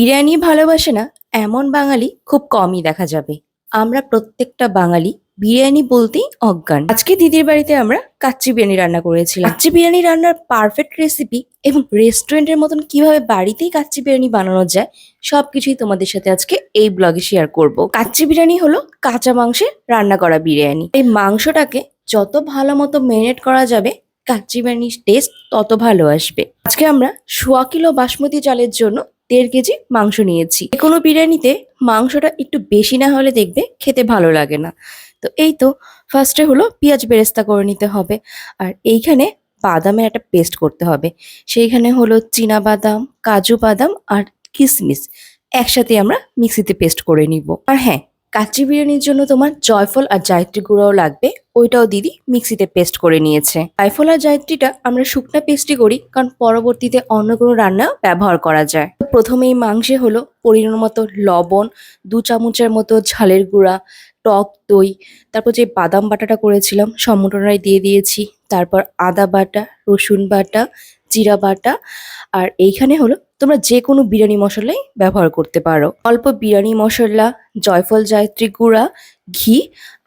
বিরিয়ানি ভালোবাসে না, এমন বাঙালি খুব কমই দেখা যাবে। আমরা প্রত্যেকটা বাঙালি বিরিয়ানি বলতেই অজ্ঞান। আজকে দিদির বাড়িতে আমরা কাচ্চি বিরিয়ানি রান্না করেছিলাম। কাচ্চি বিরিয়ানি রান্নার পারফেক্ট রেসিপি এবং রেস্টুরেন্টের মতন কীভাবে বাড়িতেই কাচ্চি বিরিয়ানি বানানো যায়, সবকিছুই তোমাদের সাথে আজকে এই ব্লগে শেয়ার করব। কাচ্চি বিরিয়ানি হলো কাঁচা মাংসের রান্না করা বিরিয়ানি। এই মাংসটাকে যত ভালো মতো ম্যারিনেট করা যাবে, কাচ্চি বিরিয়ানির টেস্ট তত ভালো আসবে। আজকে আমরা সোয়া কিলো বাসমতি চালের জন্য দেড় কেজি মাংস নিয়েছি। কোনো বিরিয়ানিতে মাংসটা একটু বেশি না হলে দেখবে খেতে ভালো লাগে না। তো এই তো ফার্স্টে হলো পেঁয়াজ বেরেস্তা করে নিতে হবে। আর এইখানে বাদামের একটা পেস্ট করতে হবে। সেইখানে হলো চীনা বাদাম, কাজু বাদাম আর কিশমিশ একসাথে আমরা মিক্সিতে পেস্ট করে নিব। আর হ্যাঁ কাচ্চি বিরিয়ানির জন্য তোমার জয়ফল আর জায়ত্রী গুঁড়াও লাগবে। ওইটাও দিদি মিক্সিতে পেস্ট করে নিয়েছে। জয়ফল আর জায়ত্রীটা আমরা শুকনা পেস্টই করি, কারণ পরবর্তীতে অন্য কোনো রান্না ব্যবহার করা যায়। প্রথমেই মাংসে হলো পরিমাণ মতো লবণ, দু চামচের মতো ঝালের গুঁড়া, টক দই, তারপর যে বাদাম বাটাটা করেছিলাম সম্মটনায় দিয়ে দিয়েছি। তারপর আদা বাটা, রসুন বাটা জিরা বাটা। আর এইখানে হলো তোমরা যে কোনো বিরিয়ানি মশলাই ব্যবহার করতে পারো। অল্প বিরিয়ানি মশলা, জয়ফল, জায়ত্রী গুঁড়া, ঘি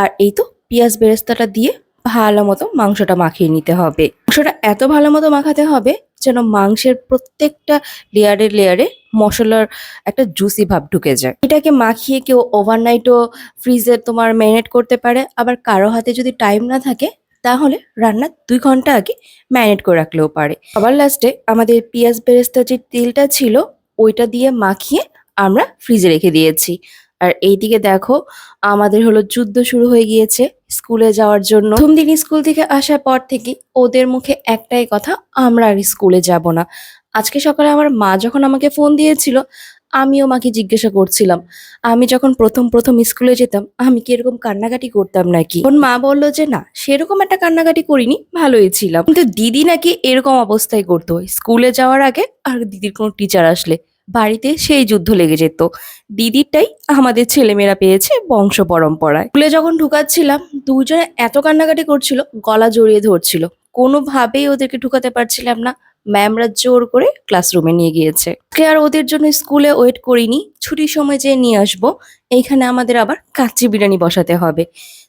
আর এই তো পেঁয়াজ বেরেস্তাটা দিয়ে ভালো মতো মাংসটা মাখিয়ে নিতে হবে। মাংসটা এত ভালো মতো মাখাতে হবে যেন মাংসের প্রত্যেকটা লেয়ারে লেয়ারে মশলার একটা জুসি ভাব ঢুকে যায়। এটাকে মাখিয়ে কেউ ওভারনাইটও ফ্রিজে তোমার ম্যারিনেট করতে পারে। আবার কারও হাতে যদি টাইম না থাকে তাহলে রান্নার দুই ঘণ্টা আগে ম্যারিনেট করে রাখলেও পারে। আবার লাস্টে আমাদের পেঁয়াজ বেরেস্তার যে তেলটা ছিল, ওইটা দিয়ে মাখিয়ে আমরা ফ্রিজে রেখে দিয়েছি। আর এইদিকে দেখো, আমাদের হলো যুদ্ধ শুরু হয়ে গিয়েছে স্কুলে যাওয়ার জন্য। প্রথম দিন স্কুল থেকে আসার পর থেকে ওদের মুখে একটাই কথা, আমরা আর স্কুলে যাব না। আজকে সকালে আমার মা যখন আমাকে ফোন দিয়েছিল আমিও মাকে জিজ্ঞাসা করছিলাম, আমি যখন প্রথম প্রথম স্কুলে যেতাম, আমি কি এরকম কান্নাকাটি করতাম নাকি? তখন মা বলল যে, না, সেরকম একটা কান্নাকাটি করিনি, ভালোই ছিলাম। কিন্তু দিদি নাকি এরকম অবস্থায় করতো, স্কুলে যাওয়ার আগে আর দিদির কোনো টিচার আসলে, বাড়িতে সেই যুদ্ধ লেগে যেত। দিদিরটাই আমাদের ছেলেমেয়েরা পেয়েছে বংশ পরম্পরায়। স্কুলে যখন ঢুকাচ্ছিলাম, দুজনে এত কান্নাকাটি করছিল, গলা জড়িয়ে ধরছিল। কোনোভাবেই ওদেরকে ঢুকাতে পারছিলাম না। ম্যামরা জোর করে ক্লাসরুমে নিয়ে গিয়েছে। আর ওদের জন্য স্কুলে ওয়েট করিনি। ছুটির সময় যেয়ে নিয়ে আসব। এইখানে আমাদের আবার কাচ্চি বিরিয়ানি বসাতে হবে।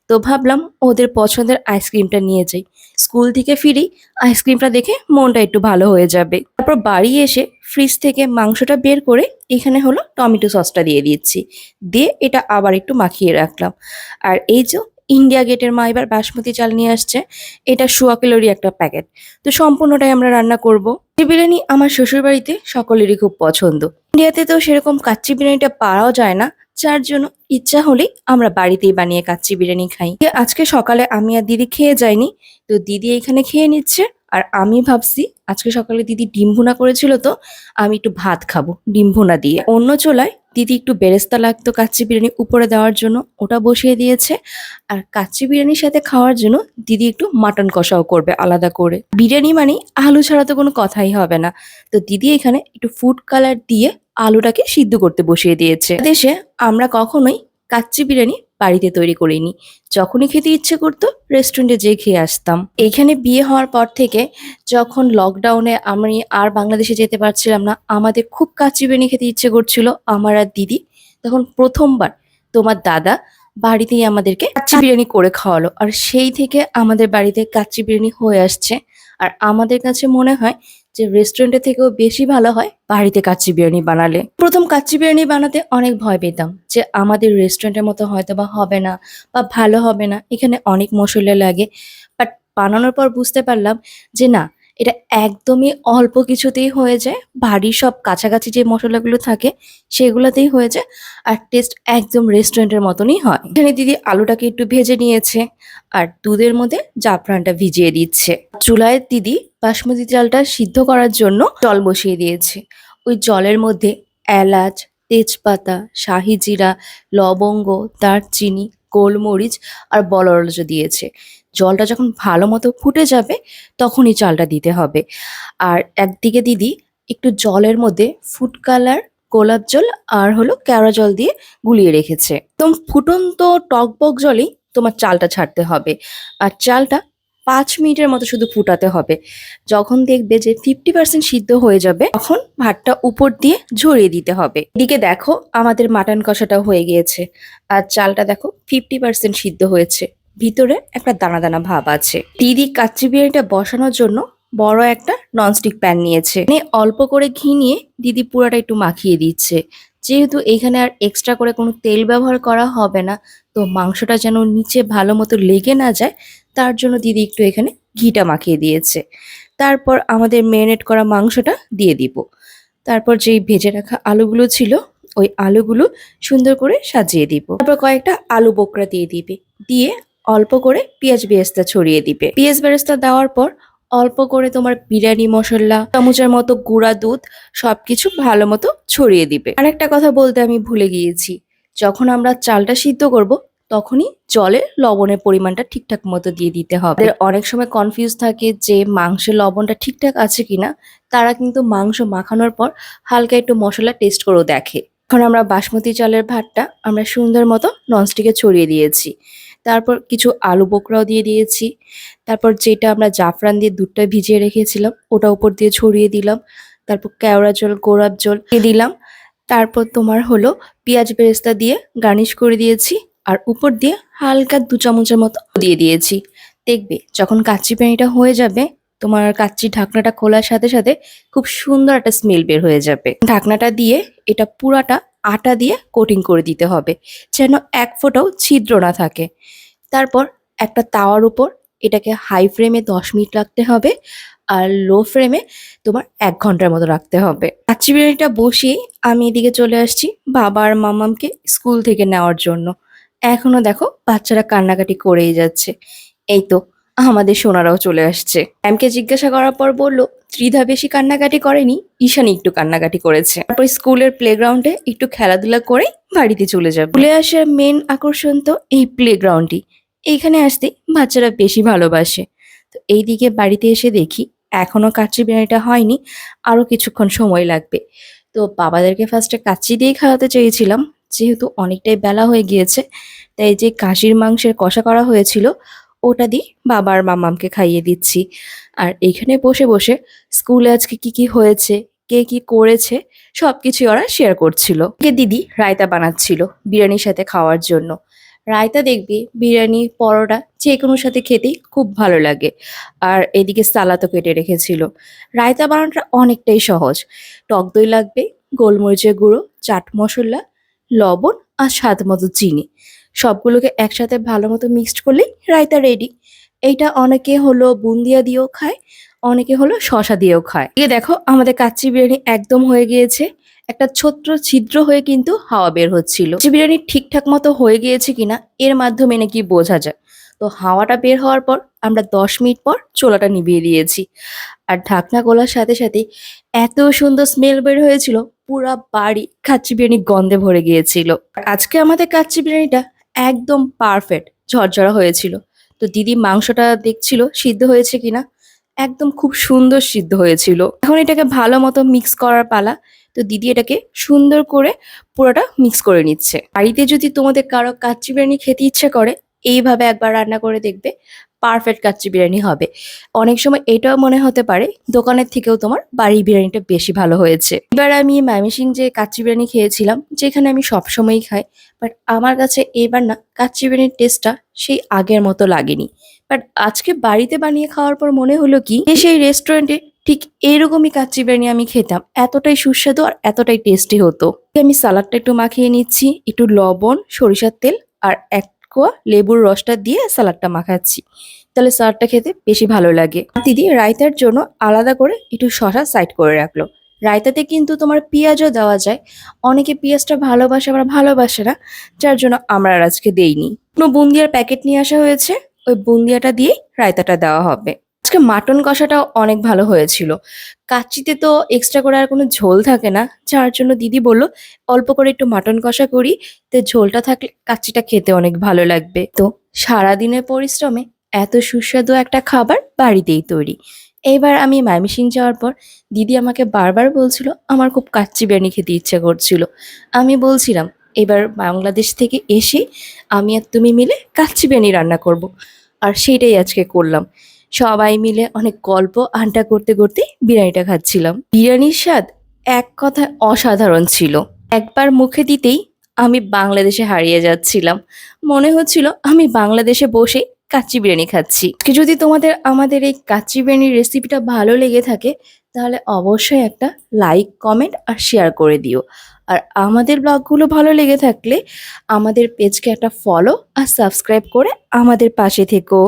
তো ভাবলাম ওদের পছন্দের আইসক্রিমটা নিয়ে যাই। স্কুল থেকে ফিরি আইসক্রিমটা দেখে মনটা একটু ভালো হয়ে যাবে। তারপর বাড়ি এসে ফ্রিজ থেকে মাংসটা বের করে এখানে হলো টমেটো সসটা দিয়ে দিচ্ছি। দিয়ে এটা আবার একটু মাখিয়ে রাখলাম। আর এই যে ইন্ডিয়া গেটের মা এবার বাসমতি চাল নিয়ে আসছে। এটা সোয়া কিলোরই একটা প্যাকেট। তো সম্পূর্ণটাই আমরা রান্না করব। এই বিরিয়ানি আমার শ্বশুর বাড়িতে সকলেরই খুব পছন্দ। ইন্ডিয়াতে তো সেরকম কাচ্চি বিরিয়ানিটা পাওয়াও যায় না। যার জন্য ইচ্ছা হলেই আমরা বাড়িতেই বানিয়ে কাচ্চি বিরিয়ানি খাই। আজকে সকালে আমি আর দিদি খেয়ে যাইনি। তো দিদি এখানে খেয়ে নিচ্ছে। আর আমি ভাবছি, আজকে সকালে দিদি ডিম ভুনা করেছিল তো, আমি একটু ভাত খাব, ডিম ভুনা দিয়ে। অন্য চোলায় দিদি একটু বেরেস্তা লাগতো কাচ্চি বিরিয়ানি উপরে দেওয়ার জন্য ওটা বসিয়ে দিয়েছে। আর কাচ্চি বিরিয়ানির সাথে খাওয়ার জন্য দিদি একটু মাটন কষাও করবে আলাদা করে। বিরিয়ানি মানে আলু ছাড়া তো কোনো কথাই হবে না। তো দিদি এখানে একটু ফুড কালার দিয়ে আলুটাকে সিদ্ধ করতে বসিয়ে দিয়েছে। দেশে আমরা কখনোই কাচ্চি বিরিয়ানি বাড়িতে তৈরি করিনি। যখনই খেতে ইচ্ছে করতো রেস্টুরেন্টে যেয়ে খেয়ে আসতাম। এইখানে বিয়ে হওয়ার পর থেকে যখন লকডাউনে আমি আর বাংলাদেশে যেতে পারছিলাম না, আমাদের খুব কাচ্চি বিরিয়ানি খেতে ইচ্ছে করছিল, আমার আর দিদি। তখন প্রথমবার তোমার দাদা বাড়িতেই আমাদেরকে কাচ্চি বিরিয়ানি করে খাওয়ালো। আর সেই থেকে আমাদের বাড়িতে কাচ্চি বিরিয়ানি হয়ে আসছে। আর আমাদের কাছে মনে হয় যে রেস্টুরেন্টের থেকেও বেশি ভালো হয় বাড়িতে কাচ্চি বিরিয়ানি বানালে। প্রথম কাচ্চি বিরিয়ানি বানাতে অনেক ভয় পেতাম যে আমাদের রেস্টুরেন্টের মতো হয়তো বা হবে না বা ভালো হবে না। এখানে অনেক মশলা লাগে। বাট বানানোর পর বুঝতে পারলাম যে না এটা একদমই অল্প কিছুতেই হয়ে যায়। বাড়ির সব কাছাকাছি যে মশলাগুলো থাকে, সেগুলোতেই হয়ে যায়। আর টেস্ট একদম রেস্টুরেন্টের মতনই হয়। এখানে দিদি আলুটাকে একটু ভেজে নিয়েছে আর দুধের মধ্যে জাফরানটা ভিজিয়ে দিচ্ছে। চুলায় দিদি বাসমতি চালটা সিদ্ধ করার জন্য জল বসিয়ে দিয়েছে। ওই জলের মধ্যে এলাচ, তেজপাতা, শাহি জিরা, লবঙ্গ, দারচিনি, গোলমরিচ আর বলরজ দিয়েছে। জলটা যখন ভালো মতো ফুটে যাবে, তখনই চালটা দিতে হবে। আর একদিকে দিদি একটু জলের মধ্যে ফুড কালার গোলাপ জল আর হলো কেওড়া জল দিয়ে গুলিয়ে রেখেছে। একদম ফুটন্ত টকবক জলেই তোমার চালটা ছাড়তে হবে। আর চালটা পাঁচ মিনিটের মতো শুধু ফুটাতে হবে। যখন দেখবে যে ফিফটি পার্সেন্ট সিদ্ধ হয়ে যাবে, তখন ভাতটা উপর দিয়ে ঝরিয়ে দিতে হবে। এদিকে দেখো আমাদের মাটন কষাটা হয়ে গিয়েছে। আর চালটা দেখো ফিফটি পার্সেন্ট সিদ্ধ হয়েছে। ভিতরে একটা দানা দানা ভাব আছে। দিদি কাচ্চি বিরিয়ানিটা বসানোর জন্য বড় একটা ননস্টিক প্যান নিয়েছে। অল্প করে ঘি নিয়ে দিদি পুরাটা একটু মাখিয়ে দিচ্ছে। যেহেতু এখানে আর এক্সট্রা করে কোনো তেল ব্যবহার করা হবে না, তো মাংসটা যেন নিচে ভালো মতো লেগে না যায়, তার জন্য দিদি একটু এখানে ঘিটা মাখিয়ে দিয়েছে। তারপর আমাদের ম্যারিনেট করা মাংসটা দিয়ে দিব। তারপর যেই ভেজে রাখা আলুগুলো ছিল, ওই আলুগুলো সুন্দর করে সাজিয়ে দিব। তারপর কয়েকটা আলু বোকরা দিয়ে দিবে। দিয়ে অল্প করে পেঁয়াজ বেরেস্তা ছড়িয়ে দিবে। পেঁয়াজ বেরেস্তা দেওয়ার পর অল্প করে তোমার বিরিয়ানি, মশলা, চামচের মতো গুঁড়া দুধ সবকিছু ভালো মতো ছড়িয়ে দিবে। আরেকটা কথা বলতে আমি ভুলে গিয়েছি। যখন আমরা চালটা সিদ্ধ করব, তখনই জলে লবণের পরিমাণটা ঠিকঠাক মতো দিয়ে দিতে হবে। অনেক সময় কনফিউজ থাকে যে মাংসের লবণটা ঠিকঠাক আছে কিনা। তারা কিন্তু মাংস মাখানোর পর হালকা একটু মশলা টেস্ট করেও দেখে। এখন আমরা বাসমতি চালের ভাতটা আমরা সুন্দর মতো ননস্টিকে ছড়িয়ে দিয়েছি। তারপর কিছু আলু বোকরাও দিয়ে দিয়েছি। তারপর যেটা আমরা জাফরান দিয়ে দুধটা ভিজিয়ে রেখেছিলাম, ওটা উপর দিয়ে ছড়িয়ে দিলাম। তারপর কেওড়া জল, গোলাপ জল দিয়ে দিলাম। তারপর তোমার হলো পেঁয়াজ বেরেস্তা দিয়ে গার্নিশ করে দিয়েছি আর উপর দিয়ে হালকা দু চামচের মতো দিয়ে দিয়েছি। দেখবে যখন কাচ্চি পেঁয়াজটা হয়ে যাবে তোমার কাচ্চি ঢাকনাটা খোলার সাথে সাথে খুব সুন্দর একটা স্মেল বের হয়ে যাবে। ঢাকনাটা দিয়ে এটা পুরাটা আটা দিয়ে কোটিং করে দিতে হবে, যেন এক ফোঁটাও ছিদ্র না থাকে। তারপর একটা তাওয়ার উপর এটাকে হাই ফ্লেমে দশ মিনিট রাখতে হবে আর লো ফ্লেমে তোমার এক ঘণ্টার মতো রাখতে হবে। কাচ্চি বিরিয়ানিটা বসিয়ে আমি এদিকে চলে আসছি বাবা আর মামামকে স্কুল থেকে নেওয়ার জন্য। এখনও দেখো বাচ্চারা কান্নাকাটি করেই যাচ্ছে। এই তো আমাদের সোনারাও চলে আসছে। ম্যামকে জিজ্ঞাসা করার পর বলল, ত্রিধা বেশি কান্নাকাটি করেনি, ঈশানি একটু কান্নাকাটি করেছে। তারপর স্কুলের প্লেগ্রাউন্ডে একটু খেলাধুলা করে বাড়িতে চলে যাবে। স্কুলে আসার মেন আকর্ষণ তো এই প্লেগ্রাউন্ডই এইখানে আসতে বাচ্চারা বেশি ভালোবাসে। তো এইদিকে বাড়িতে এসে দেখি, এখনও কাচ্চি বিরিয়ানিটা হয়নি আরও কিছুক্ষণ সময় লাগবে। তো বাবাদেরকে ফার্স্টে কাচ্চি দিয়ে খাওয়াতে চেয়েছিলাম, যেহেতু অনেকটাই বেলা হয়ে গিয়েছে, তাই যে কাশির মাংসের কষা করা হয়েছিল ওটা দিই দিয়ে বাবার মামামকে খাইয়ে দিচ্ছি। আর এখানে বসে বসে স্কুলে আজকে কি কি হয়েছে, কে কি করেছে, সবকিছু ওরা শেয়ার করছিল। কে দিদি রায়তা বানাচ্ছিল বিরিয়ানির সাথে খাওয়ার জন্য। রায়তা দেখবি বিরিয়ানি, পরোটা যে কোনোর সাথে খেতেই খুব ভালো লাগে। আর এদিকে সালাদও কেটে রেখেছিল। রায়তা বানানোটা অনেকটাই সহজ। টক দই লাগবে, গোলমরিচের গুঁড়ো, চাট মশলা, লবণ আর স্বাদ মতো চিনি। সবগুলোকে একসাথে ভালো মতো মিক্সড করলেই রায়তা রেডি এইটা অনেকে হলো বুন্দিয়া দিয়েও খায়, অনেকে হলো শশা দিয়েও খায়। এদিকে দেখো, আমাদের কাচ্চি বিরিয়ানি একদম হয়ে গিয়েছে। একটা ছোট্ট ছিদ্র হয়ে কিন্তু হাওয়া বের হচ্ছিল। কাচ্চি বিরিয়ানি ঠিকঠাক মতো হয়ে গিয়েছে কিনা, এর মাধ্যমে নাকি বোঝা যায়। তো হাওয়াটা বের হওয়ার পর আমরা দশ মিনিট পর চোলাটা নিভিয়ে দিয়েছি। আর ঢাকনা খোলার সাথে সাথে এত সুন্দর স্মেল বের হয়েছিল, পুরা বাড়ি কাচ্চি বিরিয়ানি গন্ধে ভরে গিয়েছিল। আজকে আমাদের কাচ্চি বিরিয়ানিটা একদম পারফেক্ট ঝরঝরা হয়েছিল। তো দিদি মাংসটা দেখছিল, সিদ্ধ হয়েছে কিনা? একদম খুব সুন্দর সিদ্ধ হয়েছিল। এখন এটাকে ভালো মতো মিক্স করার পালা। তো দিদি এটাকে সুন্দর করে পুরোটা মিক্স করে নিচ্ছে। বাড়িতে যদি তোমাদের কারও কাচ্চি বিরিয়ানি খেতে ইচ্ছে করে, এইভাবে একবার রান্না করে দেখবে। পারফেক্ট কাচ্চি বিরিয়ানি হবে। অনেক সময় এটাও মনে হতে পারে, দোকানের থেকেও তোমার বাড়ির বিরিয়ানিটা বেশি ভালো হয়েছে। এবার আমি মামিসিং যে কাচ্চি বিরিয়ানি খেয়েছিলাম, যেখানে আমি সবসময়ই খাই বাট আমার কাছে এবার না, কাচ্চি বিরিয়ানির টেস্টটা সেই আগের মতো লাগেনি। বাট আজকে বাড়িতে বানিয়ে খাওয়ার পর মনে হলো কি সেই রেস্টুরেন্টে ঠিক এরকমই কাচ্চি বিরিয়ানি আমি খেতাম, এতটাই সুস্বাদু আর এতটাই টেস্টি হতো। আমি সালাডটা একটু মাখিয়ে নিচ্ছি, একটু লবণ, সরিষার তেল আর এক কোয়া লেবুর রসটা দিয়ে স্যালাডটা মাখাচ্ছি। তাহলে স্যালাডটা খেতে বেশি ভালো লাগে। দিদি রায়তার জন্য আলাদা করে একটু শশা সাইড করে রাখল। রায়তাতে কিন্তু তোমার পেঁয়াজও দেওয়া যায়। অনেকে পেঁয়াজটা ভালোবাসে, আবার ভালোবাসে না। যার জন্য আমরা আজকে দেইনি। কোনো বুন্দিয়ার প্যাকেট নিয়ে আসা হয়েছে। ওই বুন্দিয়াটা দিয়ে রায়তাটা দেওয়া হবে। আজকে মাটন কষাটাও অনেক ভালো হয়েছিল। কাচ্চিতে তো এক্সট্রা করে আর কোনো ঝোল থাকে না, যার জন্য দিদি বলল, অল্প করে একটু মাটন কষা করি, তো ঝোলটা থাকলে কাচ্চিটা খেতে অনেক ভালো লাগবে। তো সারাদিনের পরিশ্রমে এত সুস্বাদু একটা খাবার বাড়িতেই তৈরি। এইবার আমি মাইমিসিং যাওয়ার পর দিদি আমাকে বারবার বলছিল, আমার খুব কাচ্চি বিরিয়ানি খেতে ইচ্ছে করছিল। আমি বলছিলাম, এবার বাংলাদেশ থেকে এসে আমি আর তুমি মিলে কাচ্চি বিরিয়ানি রান্না করব। আর সেইটাই আজকে করলাম। সবাই মিলে অনেক গল্প, আড্ডা করতে করতে বিরিয়ানিটা খাচ্ছিলাম। বিরিয়ানির স্বাদ এক কথায় অসাধারণ ছিল। একবার মুখে দিতেই আমি বাংলাদেশে হারিয়ে যাচ্ছিলাম। মনে হচ্ছিল আমি বাংলাদেশে বসে কাচ্চি বিরিয়ানি খাচ্ছি। যদি তোমাদের আমাদের এই কাচ্চি বিরিয়ানির রেসিপিটা ভালো লেগে থাকে, তাহলে অবশ্যই একটা লাইক, কমেন্ট আর শেয়ার করে দিও। আর আমাদের ব্লগগুলো ভালো লেগে থাকলে আমাদের পেজকে একটা ফলো আর সাবস্ক্রাইব করে আমাদের পাশে থেকো।